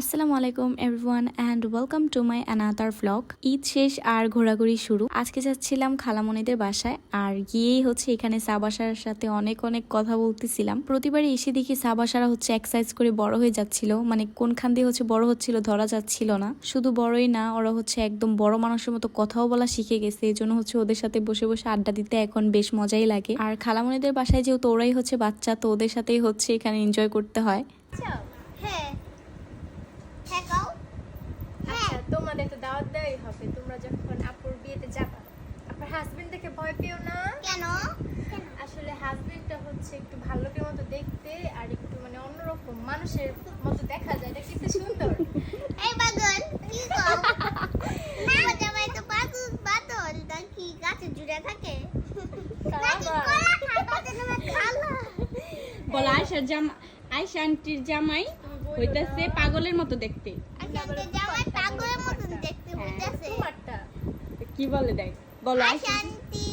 আসসালামু আলাইকুম everyone and welcome to my another vlog Eid শেষ আর ঘোরাঘুরি শুরু। আজকে যাচ্ছিলাম খালামণিদের বাসায়, আর গিয়েই হচ্ছে এখানে সাবাসার সাথে অনেক অনেক কথা বলতেছিলাম। প্রতিবারই এসে দেখি সাবাসারা হচ্ছে এক্সারসাইজ করে বড় হয়ে যাচ্ছিল মানে কোনখান দিয়ে হচ্ছে বড় হচ্ছিল ধরা যাচ্ছিল না। শুধু বড়ই না, ওরা হচ্ছে একদম বড় মানুষের মতো কথাও বলা শিখে গেছে এই জন্য হচ্ছে ওদের সাথে বসে বসে আড্ডা দিতে এখন বেশ মজাই লাগে। আর খালামণিদের বাসায় যেহেতু ওরাই হচ্ছে বাচ্চা, তো ওদের সাথেই হচ্ছে এখানে এনজয় করতে হয়। কাও হ্যাঁ আচ্ছা তোমাদের তো দাওয়াত দেওয়াই হবে। তোমরা যখন আপুর বিয়েতে যাবা আপনার হাজবেন্ড দেখে ভয় পেও না? কেন? আসলে হাজবেন্ডটা হচ্ছে একটু ভাল্লুকের মতো দেখতে আর একটু মানে অন্যরকম। মানুষের মতো দেখা যায় এটা কিন্তু সুন্দর। এই পাগল কি কও জামাই তো পাগল বাদল তা গাছে জুড়ে থাকে? বল। আয়সার জামা আয়সা আন্টির জামাই? হইতাছে পাগলের মতো দেখতে। আচ্ছা পাগলের মতন দেখতে বুঝতেছে কি বলে দেখ বলো শান্তি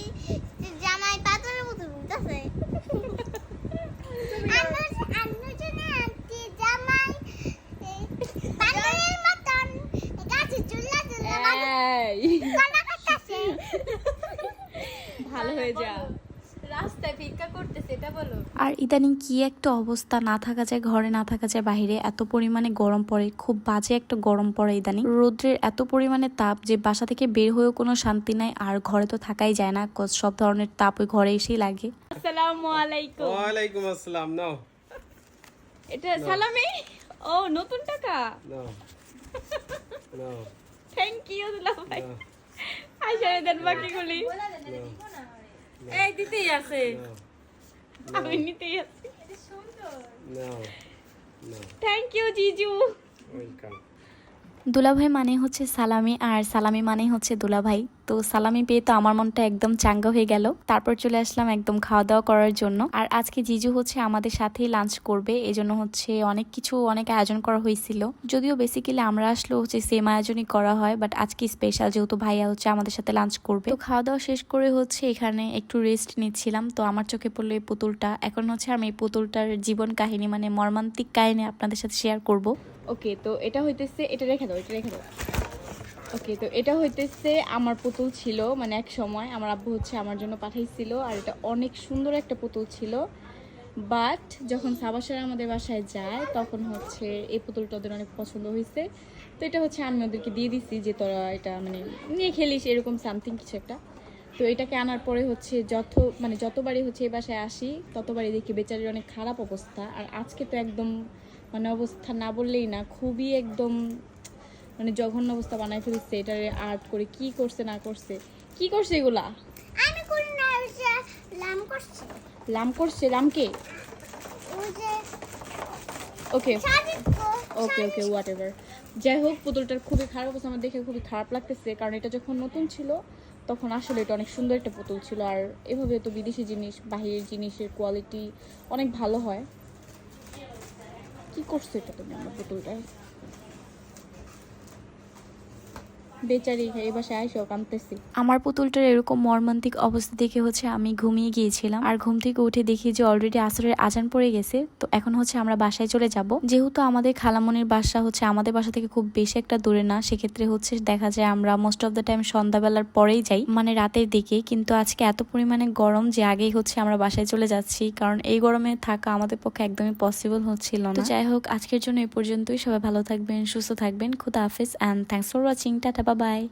জামাই পাগলের কলা খাটাছে ভালো হয়ে যা। রাস্তায় ভিক্ষা করতেছে এটা বলো। আর ইদানিং কি একটা অবস্থা না থাকা যায় ঘরে না থাকা যায় বাইরে এত পরিমাণে গরম পড়ে খুব বাজে একটা গরম পড়ে ইদানিং। রোদ্রের এত পরিমাণে তাপ যে বাসা থেকে বের হয়েও কোনো শান্তি নাই আর ঘরে তো থাকাই যায় না সব ধরনের তাপ ওই ঘরে এসেই লাগে। আসসালামু আলাইকুম। ওয়ালাইকুম আসসালাম নাও। এটা সালামি? ও নতুন টাকা? নাও। নাও। থ্যাংক ইউ দুলা ভাই। দেন বাকি গুলি এই দিতেই আছে আমি নিতেই আছি নাও নাও থ্যাংক ইউ জিজু ওয়েলকাম দুলাভাই মানে হচ্ছে সালামি আর সালামি মানে হচ্ছে দুলাভাই। তো সালামি পেয়ে তো আমার মনটা একদম চাঙ্গা হয়ে গেল। তারপর চলে আসলাম একদম খাওয়া দাওয়া করার জন্য। আর আজকে জিজু হচ্ছে আমাদের সাথেই লাঞ্চ করবে। এজন্য হচ্ছে অনেক কিছু অনেক আয়োজন করা হয়েছিল। যদিও বেসিক্যালি আমরা আসলেও হচ্ছে সেম আয়োজনই করা হয় বাট আজকে স্পেশাল যেহেতু ভাইয়া হচ্ছে আমাদের সাথে লাঞ্চ করবে। তো খাওয়া দাওয়া শেষ করে হচ্ছে এখানে একটু রেস্ট নিচ্ছিলাম। তো আমার চোখে পড়ল এই পুতুলটা। এখন হচ্ছে আমি এই পুতুলটার জীবন কাহিনী মানে মর্মান্তিক কাহিনী আপনাদের সাথে শেয়ার করব। ওকে তো এটা হইতেছে, এটা রেখে দাও, এটা রেখে দাও। ওকে তো এটা হইতেছে আমার পুতুল ছিল মানে এক সময় আমার আব্বু হচ্ছে আমার জন্য পাঠাইছিল, আর এটা অনেক সুন্দর একটা পুতুল ছিল। বাট যখন সাবাসার আমাদের বাসায় যায়, তখন হচ্ছে এই পুতুলটা ওদের অনেক পছন্দ হয়েছে তো এটা হচ্ছে আমি ওদেরকে দিয়ে দিছি যে তোরা এটা মানে নিয়ে খেলিস, এরকম সামথিং কিছু একটা। তো এটাকে আনার পরে হচ্ছে যত মানে যতবারই হচ্ছে এই বাসায় আসি ততবারই দেখি বেচারির অনেক খারাপ অবস্থা। আর আজকে তো একদম মানে অবস্থা না বললেই না খুবই একদম মানে জঘন্য অবস্থা বানাই ফেলছে এটারে আর্ট করে। কি করছে না করছে? কি করছে এগুলা? আমি করি না লাম করছি। লাম করছে? লামকে ওই যে ওকে। ওকে ওকে হোয়াট এভার যাই হোক পুতুলটার খুবই খারাপ অবস্থা আমার দেখে খুবই খারাপ লাগতেছে কারণ এটা যখন নতুন ছিল তখন আসলে এটা অনেক সুন্দর একটা পুতুল ছিল। আর এভাবে তো বিদেশি জিনিস, বাহিরের জিনিসের কোয়ালিটি অনেক ভালো হয়। কি করছ এটা তুমি আমার পুতুলটায়? বেচারি এই বাসায় কামতেছি। আমার পুতুলটার এরকম মর্মান্তিক অবস্থা দেখে হচ্ছে আমি ঘুমিয়ে গিয়েছিলাম। আর ঘুম থেকে উঠে দেখি যে অলরেডি আসরের আজান পড়ে গেছে। তো এখন হচ্ছে আমরা বাসায় চলে যাব। যেহেতু আমাদের খালামনির বাসা হচ্ছে আমাদের বাসা থেকে খুব বেশি একটা দূরে না, সেক্ষেত্রে হচ্ছে দেখা যায় আমরা মোস্ট অফ দ্য টাইম সন্ধ্যাবেলার পরেই যাই মানে রাতের দিকে। কিন্তু আজকে এত পরিমাণে গরম যে আগেই হচ্ছে আমরা বাসায় চলে যাচ্ছি। কারণ এই গরমে থাকা আমাদের পক্ষে একদমই পসিবল হচ্ছিল না। যাই হোক, আজকের জন্য এই পর্যন্তই। সবাই ভালো থাকবেন, সুস্থ থাকবেন। খুদা হাফিজ and thanks for watching tata Bye.